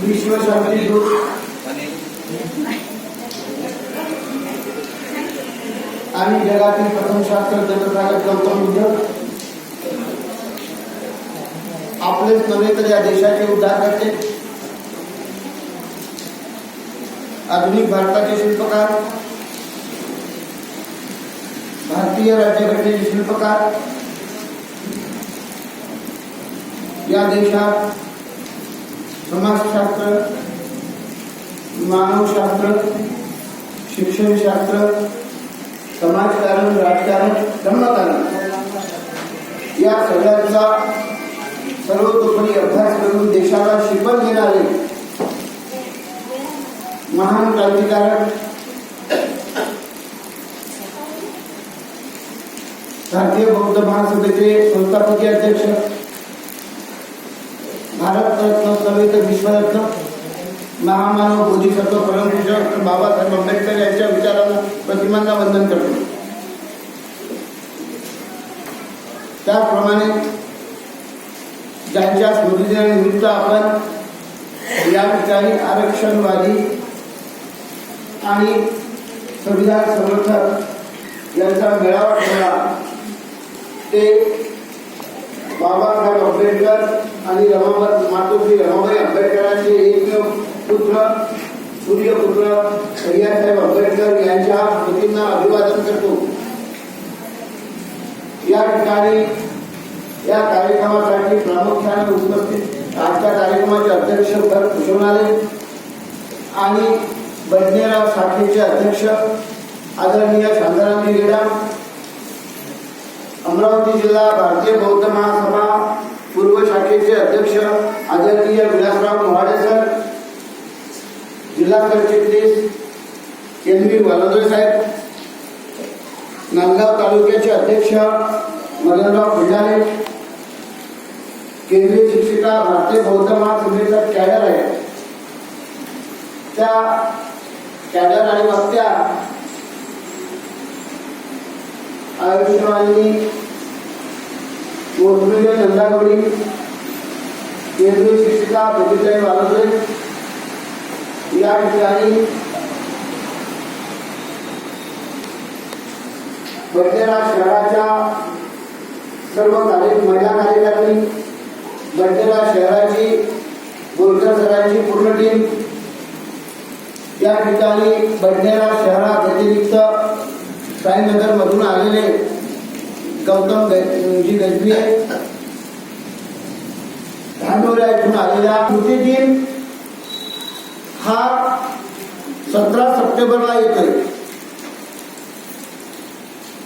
विश्वशांती दूत आणि प्रथम तथागत गौतम बुद्ध आपलेच नव्हे तर या उद्धार करते आधुनिक भारताचे शिल्पकार भारतीय राज्यघटनेचे शिल्पकार या देशात समाजशास्त्र मानवशास्त्र शिक्षणशास्त्र समाजकारण राजकारण धर्मकारण या सगळ्यांचा सर्वतोपरी अभ्यास करून देशाला शिकवण देणारे महान क्रांतिकारक भारतीय बौद्ध महासभेचे संस्थापकीय अध्यक्ष नव्हे महामानव बोधिसत्व परमपूज्य डॉक्टर बाबासाहेब आंबेडकर यांच्या विचारांना प्रतिमांना वंदन करतो. त्याप्रमाणे ज्यांच्या स्मृतिदिनानिमित्त आपण या ठिकाणी आरक्षणवादी आणि संविधान समर्थक यांचा मेळावा ठेवला ते बाबासाहेब आंबेडकर आणि रमाबाई मातोश्री रमाबाई आंबेडकरांचे एकमेव पुत्र सूर्यपुत्र भैयासाहेब आंबेडकर यांच्या स्मृतींना अभिवादन करतो. या ठिकाणी या कार्यक्रमासाठी प्रामुख्याने उपस्थित आजच्या कार्यक्रमाचे अध्यक्ष भरत कुशवणाले आणि बडनेरा साठेचे अध्यक्ष आदरणीय शांतारामजी गेडा अमरावती जिल्हा भारतीय बौद्ध महासभा पूर्व शाखेचे अध्यक्ष आदरणीय विलासराव मोहाडे सर जिल्हा सरचिटणीस केंद्रीय वालोदे साहेब नांदगाव तालुक्याचे अध्यक्ष मदनराव फुलझाले केंद्रीय शिक्षिका भारतीय बौद्ध महासभेचा कॅडर आहे. त्या कॅडर आणि वक्त्या आयुष्यवाणी मोठमेले नंदागवडी केंद्रीय शिक्षिका प्रतिजय वालदे या ठिकाणी बडनेरा शहराच्या सर्व कार्य महिला कार्यकारिणी बडनेरा शहराची बोरकर सरांची पूर्ण टीम. या ठिकाणी बडनेरा शहरा व्यतिरिक्त साईनगर मधून आलेले गौतम जी गजबी आहे धांडोऱ्या इथून आलेल्या कृती दिन हा सतरा सप्टेंबरला येतोय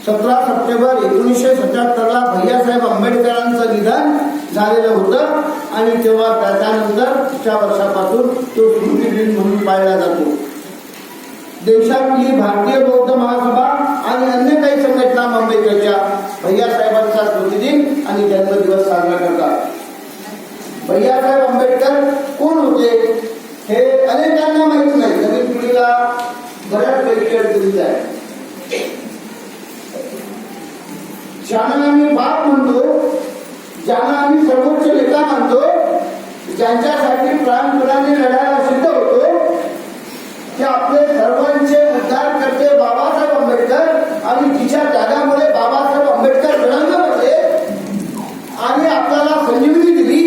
सतरा सप्टेंबर एकोणीसशे सत्याहत्तरला भैयासाहेब आंबेडकरांचं निधन झालेलं होतं आणि तेव्हा त्याच्यानंतर त्या वर्षापासून तो स्मृती दिन म्हणून पाळला जातो. देशातली भारतीय बौद्ध महासभा आणि अन्य काही संघटना मुंबईच्या भैयासाहेबांचा स्मृतिदिन आणि जन्मदिवस साजरा करतात. भैयासाहेब आंबेडकर कोण होते हे अनेकांना माहीत नाही. नवीन पिढीला बऱ्याचपैकी दिली आहे ज्यांना आम्ही बाप म्हणतो ज्यांना आम्ही सर्वोच्च नेता मानतो ज्यांच्यासाठी प्राणपणाने लढायला सिद्ध होतो. की आपले सर्वांचे उद्धार करते बाबासाहेब आंबेडकर आणि तिच्या त्यागामुळे बाबासाहेब आंबेडकर रंग बसले आणि आपल्याला संजीवनी दिली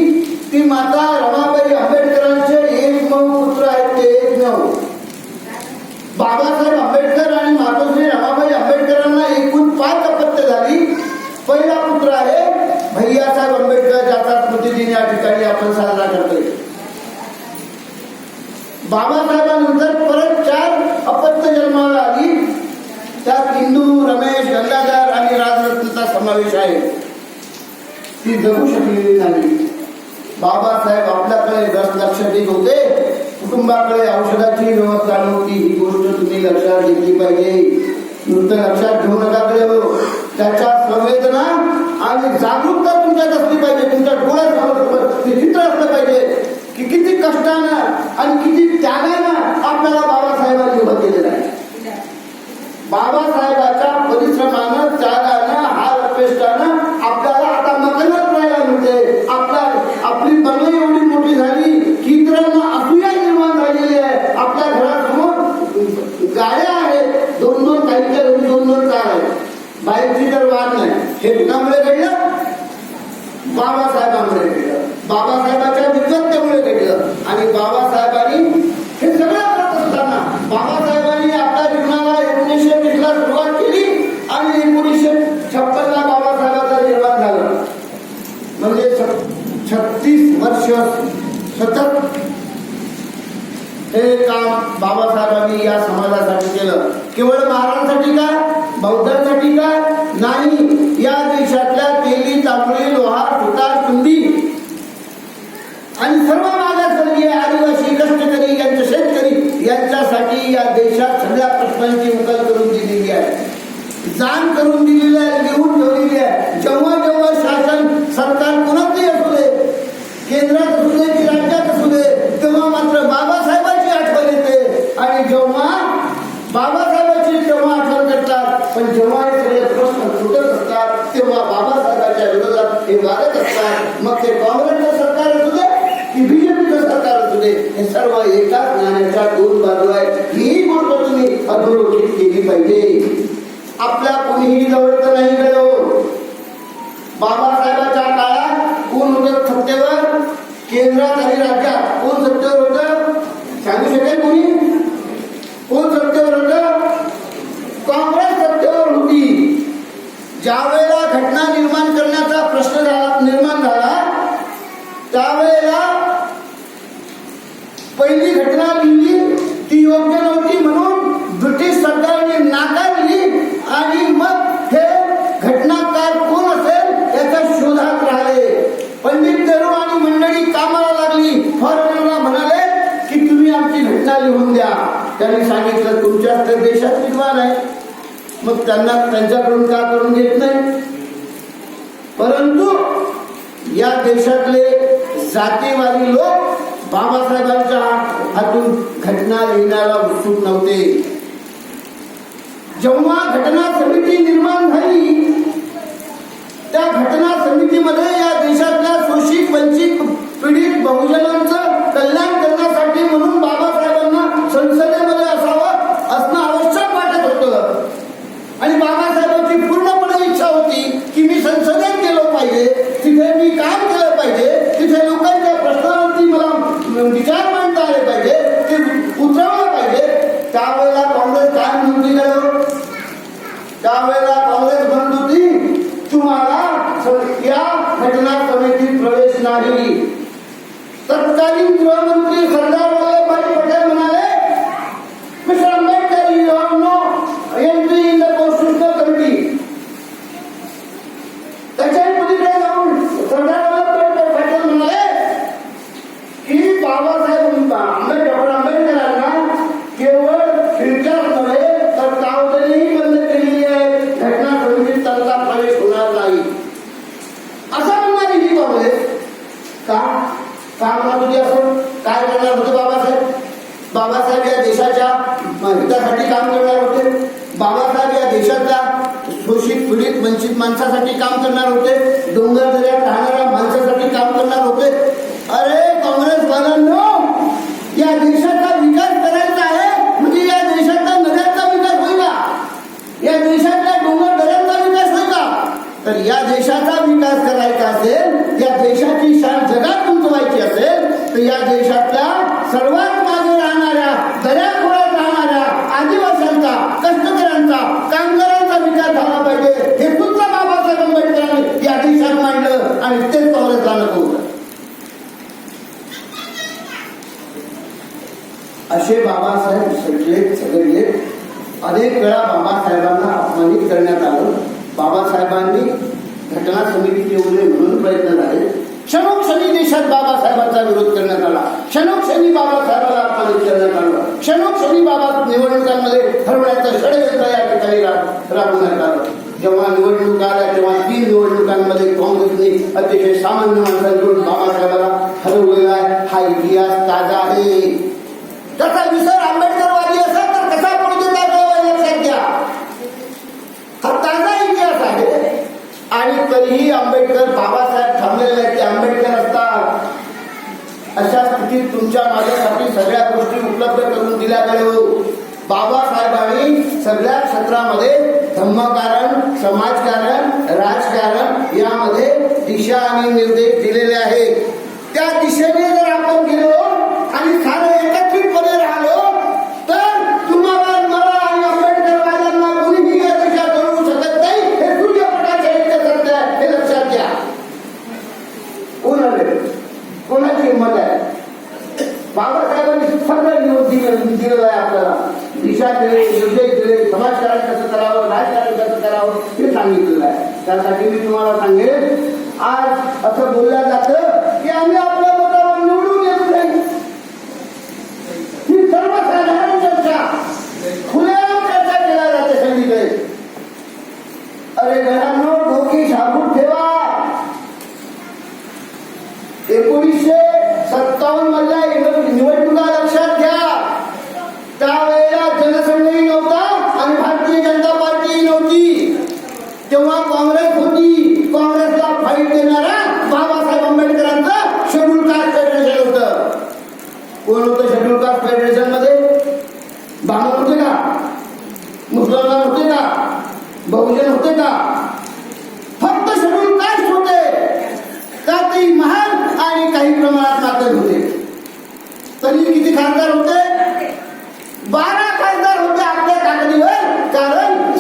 ती माता रमाबाई आंबेडकरांचे एकमेव पुत्र आहेत ते एकमेव बाबासाहेब आंबेडकर आणि मातोश्री रमाबाई आंबेडकरांना एकूण पाच अपत्य झाली. पहिला पुत्र आहे भैयासाहेब आंबेडकर ज्याचा स्मृतिदिन या ठिकाणी आपण साजरा करतोय. बाबासाहेबांनंतर परत चार अपत्य जन्माला आली त्यात इंदू रमेश गंगाधर आणि राजरत्नचा समावेश आहे. ती जगू शकलेली नाही. बाबासाहेब आपल्याकडे लक्ष देत होते कुटुंबाकडे औषधाची व्यवस्था नव्हती. ही गोष्ट तुम्ही लक्षात घेतली पाहिजे. नुसतं लक्षात घेऊ नका हो. त्याच्या संवेदना आणि जागरूकता तुमच्यात असली पाहिजे. तुमच्या डोळ्यासमोर ते चित्र असलं पाहिजे. की किती कष्टानं आणि किती त्यागानं आपल्याला बाबासाहेबांनी उभं केलेलं आहे. बाबासाहेबाच्या परिश्रमानं त्यागानं हा अपेष्टानं आपल्याला आता मकलच राहायला मिळते. आपल्या आपली बंगली एवढी मोठी झाली की इतरांना असूया निर्माण झालेली आहे. आपल्या घरासमोर गाड्या आहेत. दोन दोन काहीच्या दोन दोन कार आहेत. बाहेरची जर वाद नाही. हे कुणामुळे घडलं? बाबासाहेबांमुळे घडलं. बाबासाहेबाच्या विद्वत्तेमुळे घडलं. आणि बाबासाहेब सतत हे काम बाबासाहेबांनी या समाजासाठी केलं. केवळ महाराजांसाठी का? बौद्धांसाठी का? नाही. या देशातल्या तेली तांबडी लोहार सुतार कुंडी आणि सर्व मागासवर्गीय आदिवासी कष्टकरी यांचे शेतकरी यांच्यासाठी या देशात सगळ्या प्रश्नांची उकल करून दिलेली आहे. जाण करून दिलेली आहे लिहून ठेवलेली आहे. जेव्हा जेव्हा शासन सरकार कोणाचंही असू दे केंद्रात असू दे की राज्यात असू दे तेव्हा मात्र बाबासाहेबांची आठवण येते आणि जेव्हा बाबासाहेबांची जेव्हा आठवण करतात पण जेव्हा हे सगळे प्रश्न सुटत असतात तेव्हा बाबासाहेबांच्या विरोधात हे वागत असतात. मग ते काँग्रेसचं सरकार असू दे की बीजेपीचं सरकार असू दे हे सर्व एकाच नाण्याच्या दोन बाजू आहेत. ही गोष्ट तुम्ही अधोरेखित केली पाहिजे. आपल्या कोणीही जवळचं नाही गेलो. बाबासाहेबांच्या काळात कोण होतं सत्तेवर केंद्रात आणि राज्यात कोण सत्तेवर होतं सांगू शकेल कोणी कोण सत्तेवर होतं काँग्रेस सत्तेवर होती ज्या वेळेला घटना निर्माण करण्याचा प्रश्न झाला निर्माण झाला त्यावेळेला पहिली घटना लिहिली ती योग्य नव्हती म्हणून ब्रिटिश सरकारने नाकारली आणि मग हे घटनाकार कोण असेल याच्या शोधात राहिले पंडित नेहरू आणि मंडळी कामाला लागली फॉरेनरला म्हणाले की तुम्ही आमची घटना लिहून द्या त्यांनी सांगितलं तुमच्या तर देशात विद्वान आहे मग त्यांना त्यांच्याकडून का करून घेत नाही परंतु या देशातले जातीवादी लोक बाबासाहेबांच्या हातून घटना लिहिण्याला उत्सुक नव्हते. जेव्हा घटना समिती निर्माण झाली त्या घटना समितीमध्ये या देशातल्या शोषित वंचित पीडित बहुजनांचं कल्याण करण्यासाठी म्हणून बाबासाहेबांना संसदेमध्ये असावं असणं आवश्यक वाटत होतं आणि बाबासाहेबांची पूर्णपणे इच्छा होती की मी संसदेत गेलो पाहिजे तिथे मी काम केलं पाहिजे तिथे लोकांच्या प्रश्नावरती मला विचार मांडता आले पाहिजे ते उतरवलं पाहिजे त्यावेळेला काँग्रेस काय म्हणती गेलो त्यावेळेला काँग्रेस म्हणत होती. तुम्हाला या घटना समितीत प्रवेश नाही. तत्कालीन गृहमंत्री सरदार वल्लभभाई पटेल म्हणाले माणसासाठी काम करणार होते. डोंगर दऱ्यात राहणाऱ्या माणसा काम करणार होते अरे काँग्रेस वाल्यांनो या देशाचा विकास करायचा आहे म्हणजे या देशातल्या नद्यांचा विकास होईल का? या देशातल्या डोंगर दऱ्यांचा विकास होईल का तर या देशाचा विकास करायचा असेल या देशाची शान जगात उंचवायची असेल तर या देशातल्या सर्वात मागे राहणाऱ्या दऱ्याखोऱ्यात राहणाऱ्या आदिवासींचा कष्टकऱ्यांचा कामगारांचा विकास झाला पाहिजे हे सुद्धा बाबासाहेब आंबेडकरांनी या देशात मांडलं आणि तेच काँग्रेसला नको होतं असे बाबासाहेब सगळे सगळे अनेक वेळा बाबासाहेबांना अपमानित करण्यात आलं बाबासाहेबांनी घटना येऊ नये म्हणून प्रयत्न झाले. क्षणोक्षणी देशात बाबासाहेबांचा विरोध करण्यात आला. क्षणोक्षणी बाबासाहेबांना अपमानित करण्यात आलं. क्षणोक्षणी बाबा निवडणुकांमध्ये ठरवण्याचं षडयंत्र या ठिकाणी राबवण्यात आलं. जेव्हा निवडणूक आल्या तेव्हा तीन निवडणुकांमध्ये काँग्रेसने अतिशय सामान्य माणसांकडून बाबासाहेबांना हरवलेला आहे. हा इतिहास ताजा आहे. त्याचा विसर आंबेडकरवादी असेल तर कसा पडतो देता यावं लक्षात घ्या हा ताजा इतिहास आहे आणि तरीही आंबेडकर बाबासाहेब थांबलेले आहेत. ते आंबेडकर असतात. अशा स्थितीत तुमच्या माझ्यासाठी सगळ्या गोष्टी उपलब्ध करून दिल्या गेलो. बाबासाहेबांनी सगळ्या क्षेत्रामध्ये धम्मकारण समाजकारण राजकारण यामध्ये दिशा आणि निर्देश दिलेले आहेत. त्या दिशेने अरे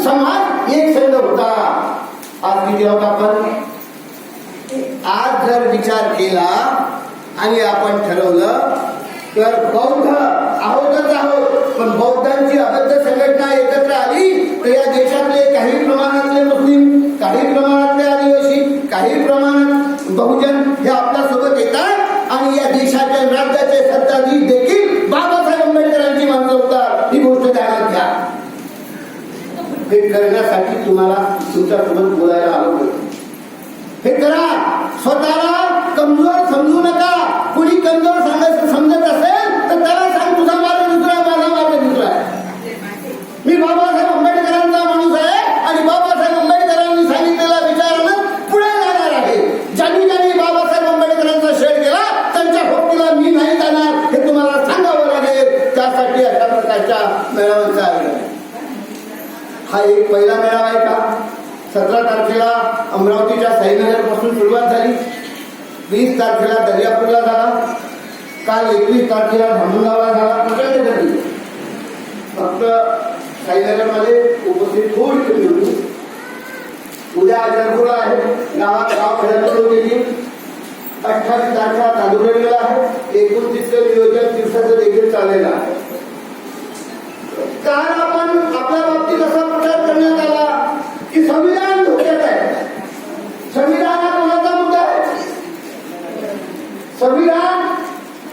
समाज एक संघ होता. आज किती होता आपण? आज जर विचार केला आणि आपण ठरवलं तर बौद्ध आहोतच आहोत. पण बौद्धांची अबद्ध संघटना एकत्र आली तर या देशातले काही प्रमाणातले मुस्लिम काही प्रमाणातले आदिवासी काही प्रमाणात बहुजन हे आपल्यासोबत येतात आणि या देशाच्या राज्याचे सत्ताधीश देखील बाबासाहेब आंबेडकरांची माणसं होतात ही गोष्ट ध्यानात घ्या हे करण्यासाठी तुम्हाला तुमच्यासोबत बोलायला आलो होतो. हे करा स्वतःला कमजोर समजू नका कुणी कमजोर सांगायचं समजत असेल तर त्याला सांग तुझा मार्ग दुसरा आहे, माझा मार्ग दुसरा आहे मी बाबासाहेब आंबेडकरांचा माणूस आहे आणि बाबासाहेब आंबेडकरांनी सांगितलेल्या विचारानं पुढे जाणार आहे ज्यांनी ज्यांनी बाबासाहेब आंबेडकरांचा शेड केला त्यांच्या भक्तीला मी नाही जाणार हे तुम्हाला सांगावं लागेल त्यासाठी अशा प्रकारच्या मेळाव्यांचं आयोजन आहे. हा एक पहिला मेळावा आहे का सतरा तारखेला अमरावतीच्या साईनगरपासून सुरुवात झाली वीस तारखेला दर्यापूरला झाला काल एकवीस तारखेला धामणगावला झाला प्रचंड गर्दी फक्त साईनगरमध्ये उपस्थित होऊ कमी होती. उद्या अजरपूरला आहे. गावात गाव खेळत गेली अठ्ठावीस तारखा तालुक्याला आहे. एकोणतीसचं नियोजन दिवसाचं देखील चाललेलं आहे. काल आपण आपल्या बाबतीत असा प्रचार करण्यात आला की संविधान धोक्यात आहे संविधान हा कोणाचा मुद्दा आहे संविधान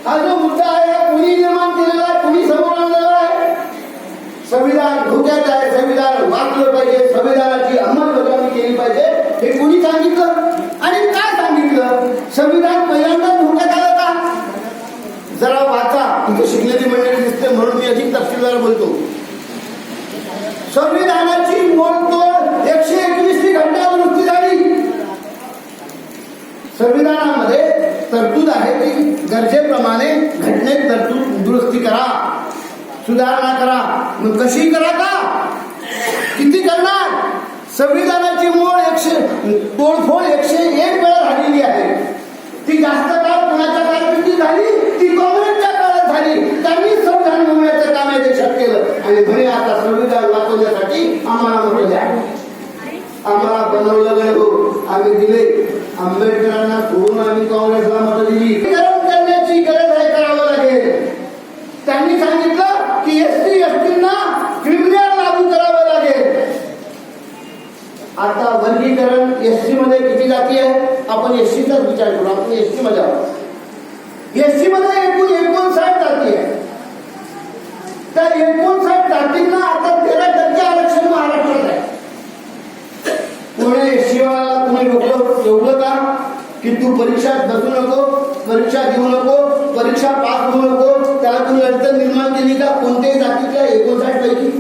हा जो मुद्दा आहे कुणी निर्माण केलेला आहे कुणी समोर आणलेला आहे? संविधान धोक्यात आहे संविधान वाचलं पाहिजे संविधानाची अंमलबजावणी केली पाहिजे हे कुणी सांगितलं आणि काय सांगितलं संविधान पहिल्यांदा धोक्यात आलं का जरा वाचा तिथे शिकलेली मंडळी दिसते म्हणून मी अधिक तपशीलवार बोलतो संविधानाची मोडतोड एकशे एकवीसवी घटना दुरुस्ती झाली संविधानामध्ये तरतूद आहे की गरजेप्रमाणे घटनेत तरतूद दुरुस्ती करा. सुधारणा करा. मग कशी करा का? किती करणार? संविधानाची मूळ एकशे तोडफोड एकशे एक वेळा झालेली आहे. ती जास्त काळ कोणाच्या कारकिर्दीत झाली? ती काँग्रेसच्या काळात झाली. त्यांनी संविधान बनवण्याचं काम या देशात केलं. आणि म्हणे आता संविधान वाचवण्यासाठी आम्हाला मोठं आम्हाला बनवलं गए हो. आम्ही दिले. आंबेडकरांना सोडून आम्ही काँग्रेसला मत दिली गरम करण्याची गरज आहे करावं लागेल त्यांनी सांगितलं की एस टी एस टीना क्रिमिनल लागू करावं लागेल. आता वर्गीकरण एसमध्ये किती जाती आहे? आपण एस विचार करू. आपण एसमध्ये आहोत. एसमध्ये एकूण एकोणसाठ जाती आहे त्या एकोणसाठ जातींना आता तेरा टक्के आरक्षण महाराष्ट्रात आहे. पुणे शिवाला तुम्ही रोखलं एवढं का? की तू परीक्षा बसू नको परीक्षा देऊ नको परीक्षा पास होऊ नको त्याला तुम्ही अडचण निर्माण केली का? कोणत्याही जातीच्या एकोणसाठ पैकी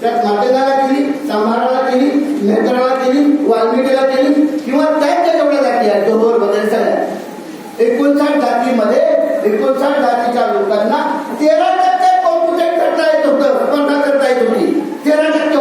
त्यात मातेदाला केली सांभाराला केली मेहतराला केली वाल्मिकीला केली किंवा त्यांच्या जेवढ्या जाती आहेत जोर वगैरे सगळ्या एकोणसाठ जातीमध्ये एकोणसाठ जातीच्या लोकांना तेरा टक्के कॉम्प्युटर करता येत होतं स्पर्धा करता येत होती तेरा टक्के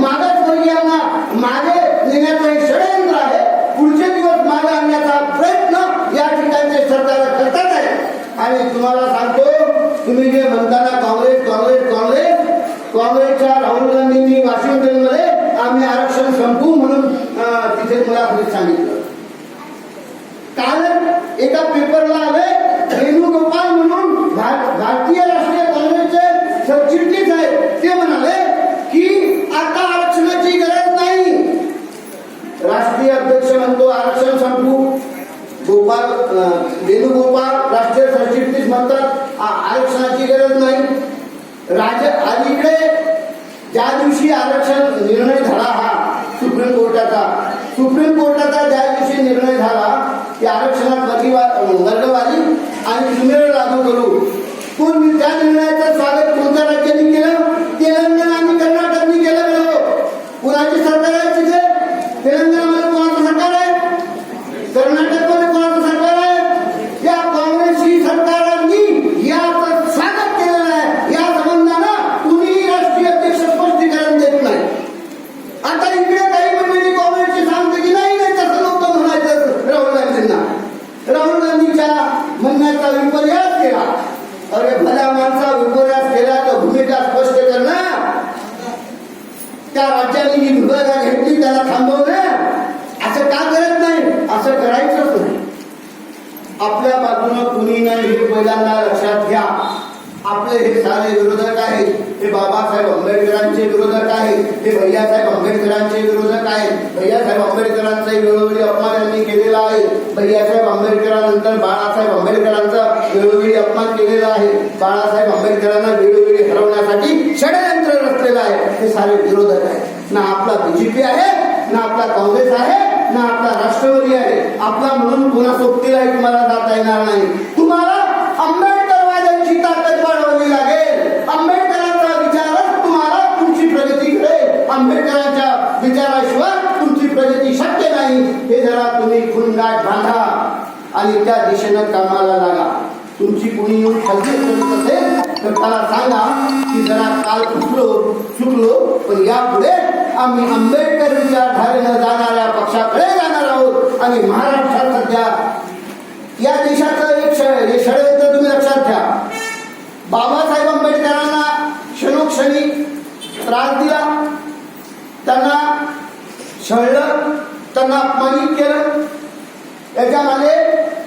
राष्ट्रवादीयांना मागे नेण्याचं हे षडयंत्र आहे पुढचे दिवस मागे आणण्याचा प्रयत्न या ठिकाणचे सरकार करतात आहे आणि तुम्हाला सांगतो तुम्ही जे म्हणताना काँग्रेस काँग्रेस काँग्रेस काँग्रेसच्या राहुल गांधींनी वॉशिंग्टनमध्ये आम्ही आरक्षण संपू म्हणून तिथे मुलाखतीत सांगितलं. काल एका पेपरला आले वेणुगोपाल म्हणून भारतीय राष्ट्रीय काँग्रेसचे सरचिटणीस आहेत. ते म्हणाले की आता आरक्षणाची गरज नाही. राष्ट्रीय अध्यक्ष म्हणतो आरक्षण संपू. गोपाल अं, वेणुगोपाल राष्ट्रीय सरचिटणीस म्हणतात. आरक्षणाची गरज नाही. राज अलीकडे ज्या दिवशी आरक्षण निर्णय झाला हा सुप्रीम कोर्टाचा सुप्रीम कोर्टाचा ज्या दिवशी निर्णय झाला की आरक्षणात वर्गीवा- वर्गवारी आणि सुमेळ लागू करू. कोण त्या निर्णयाचं स्वागत कोणत्या राज्यांनी केलं तेलंगणा आणि कर्नाटकनी केलं बरोबर कुणाची सरकार आहे तिथे तेलंगणामध्ये कोणाचं सरकार आहे कर्नाटकमध्ये कोणाचं सरकार आहे या काँग्रेसची सरकारांनी याचं स्वागत केलेलं आहे या संबंधानं कुणीही राष्ट्रीय अध्यक्ष स्पष्टीकरण देत नाही आता इकडे काही मंडळी काँग्रेसची सांगते की नाही नाही तसं नव्हतं म्हणायचं राहुल गांधींना राहुल गांधीच्या म्हणण्याचा विपर्यास केला अरे भल्या माणसा विपर्यास केला तर भूमिका स्पष्ट कर ना त्या राज्याने जी भूमिका घेतली त्याला थांबवणं असं का करत नाही असं करायचंच नाही आपल्या बाजूनं कुणी नाही हे पहिल्यांदा लक्षात घ्या. आपले हे सारे विरोधक आहेत. हे बाबासाहेब आंबेडकरांचे विरोधक आहेत. हे भैयासाहेब आंबेडकरांचे विरोधक आहेत. भैयासाहेब आंबेडकरांचा वेळोवेळी अपमान यांनी केलेला आहे. भैयासाहेब आंबेडकरांनंतर बाळासाहेब आंबेडकरांचा वेळोवेळी अपमान केलेला आहे. बाळासाहेब आंबेडकरांना वेळोवेळी हरवण्यासाठी षडयंत्र रचलेलं आहे. हे सारे विरोधक आहेत. ना आपला बीजेपी आहे ना आपला काँग्रेस आहे ना आपला राष्ट्रवादी आहे. आपला म्हणून पुन्हा सोबतीलाही तुम्हाला जाता येणार नाही. आंबेडकरवाद्यांची ताकद वाढवली लागेल. आंबेडकरांचा विचारच तुम्हाला तुमची प्रगती घडेल आंबेडकरांच्या विचाराशिवाय तुमची प्रगती शक्य नाही. हे जरा तुम्ही खुणगाठ बांधा आणि त्या दिशेनं कामाला लागा. तुमची कोणी येऊन खलबी करत असेल तर त्याला सांगा की जरा काल चुकलो चुकलो पण यापुढे आम्ही आंबेडकर विचारधारेनं जाणाऱ्या पक्षाकडे जाणार आहोत. आणि महाराष्ट्रात सध्या या देशाचं एक हे षडयंत्र तुम्ही लक्षात घ्या बाबासाहेब आंबेडकरांना क्षणोक्षणी त्रास दिला. त्यांना छळलं. त्यांना अपमानित केलं. त्याच्यामध्ये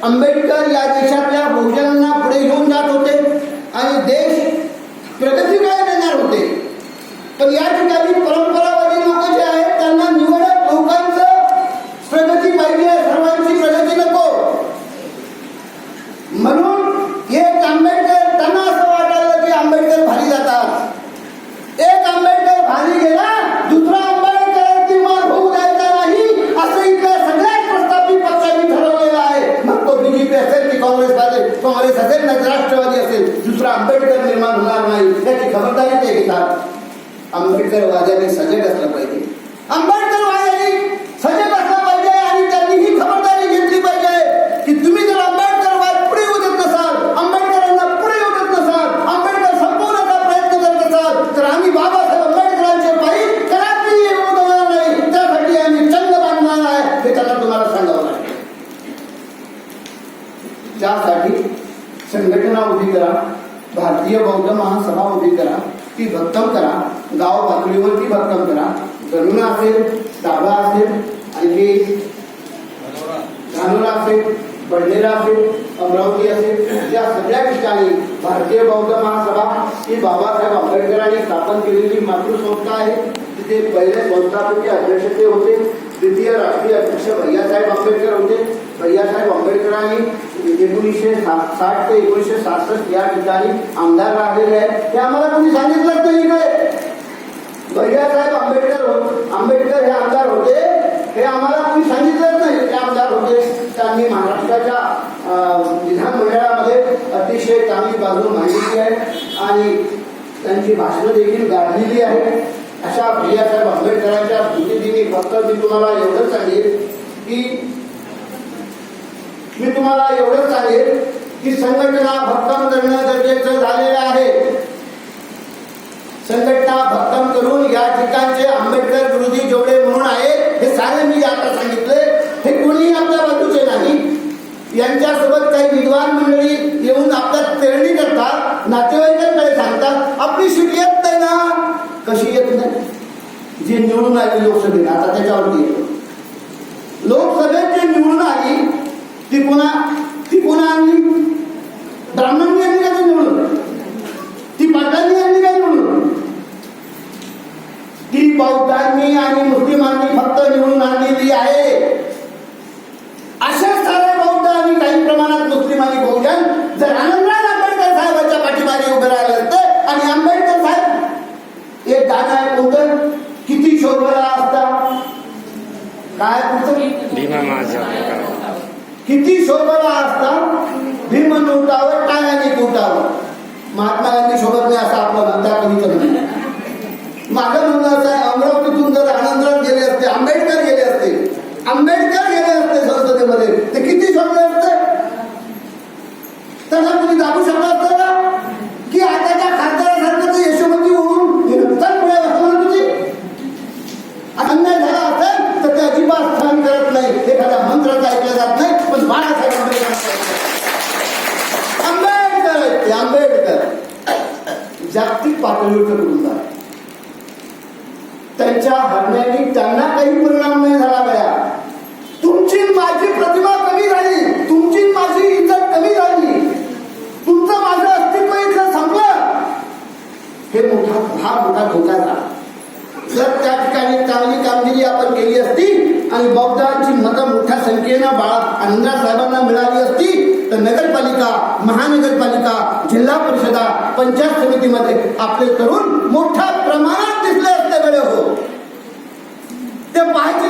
आंबेडकर या देशातल्या बहुजनांना पुढे घेऊन जात होते आणि देश प्रगतीकडे नेणार होते. पण या ठिकाणी परंपरावादी उभी करा, भारतीय बौद्ध महासभा उभी करा, ती भक्कम करा, गाव पातळीवर ती भक्कम करा. गरुणा असेल दाबा असेल आणखी धानोरा असेल, बडनेरा असेल, अमरावती असेल, या सगळ्या ठिकाणी भारतीय बौद्ध महासभा ही बाबासाहेब आंबेडकरांनी स्थापन केलेली मातृसंस्था आहे. तिथे पहिले संस्थापकीय अध्यक्ष ते होते. द्वितीय राष्ट्रीय अध्यक्ष भैयासाहेब आंबेडकर होते. भैयासाहेब आंबेडकरांनी एकोणीसशे सा- साठ ते एकोणीसशे सहासष्ट या ठिकाणी आमदार राहिलेले आहेत. हे आम्हाला कोणी सांगितलंच नाही काय? भैयासाहेब आंबेडकर हो-, आंबेडकर हे आमदार होते. हे आम्हाला कोणी सांगितलंच नाही ते आमदार होते. त्यांनी महाराष्ट्राच्या विधानमंडळामध्ये अतिशय चांगली बाजू मांडलेली आहे. आणि त्यांची भाषणं देखील गाजलेली आहे अशा भैयासाहेब आंबेडकरांच्या स्मृतीदिनी फक्त मी तुम्हाला एवढंच सांगेल की मी तुम्हाला एवढंच सांगेल की संघटना भक्कम करणं गरजेचं झालेलं आहे. संघटना भक्कम करून या ठिकाणचे आंबेडकर विरोधी जेवढे म्हणून आहेत हे सारे मी आता सांगितले. हे कोणीही आपल्या बाजूचे नाही. यांच्यासोबत काही विद्वान मंडळी येऊन आपल्या पेरणी करतात नातेवाईकांकडे सांगतात आपली शिट नाही ना जे निवडून आले लोकसभेत आता त्याच्यावरती लोकसभेत जे निवडून आली ती पुन्हा ती पुन्हा आणली. ब्राह्मण यांनी काय निवडून ती पाटांनी यांनी काय निवडून ती बौद्धांनी आणि मुस्लिमांनी फक्त निवडून आणलेली आहे. अशा सारे बौद्ध आणि काही प्रमाणात मुस्लिम आणि बहुजन जर आनंदराज आंबेडकर साहेबांच्या पाठीमागे उभे राहिले असते आणि आंबेडकर साहेब एक गाणं आहे कोणतं असता काय पुढचं भीमा माझा. किती शोभला असता भीम नोटावर टाळ्याने कोटावर महात्मा गांधी शोभत नाही हा मोठा धोका झाला. जर त्या ठिकाणी चांगली कामगिरी आपण केली असती आणि बौद्धांची मतं मोठ्या संख्येनं बाळा आनंदराज साहेबांना मिळाली असती तर नगरपालिका महानगरपालिका जिल्हा परिषदा पंचायत समितीमध्ये आपले तरुण मोठ्या प्रमाणात दिसले असते बरे हो. ते पाहिजे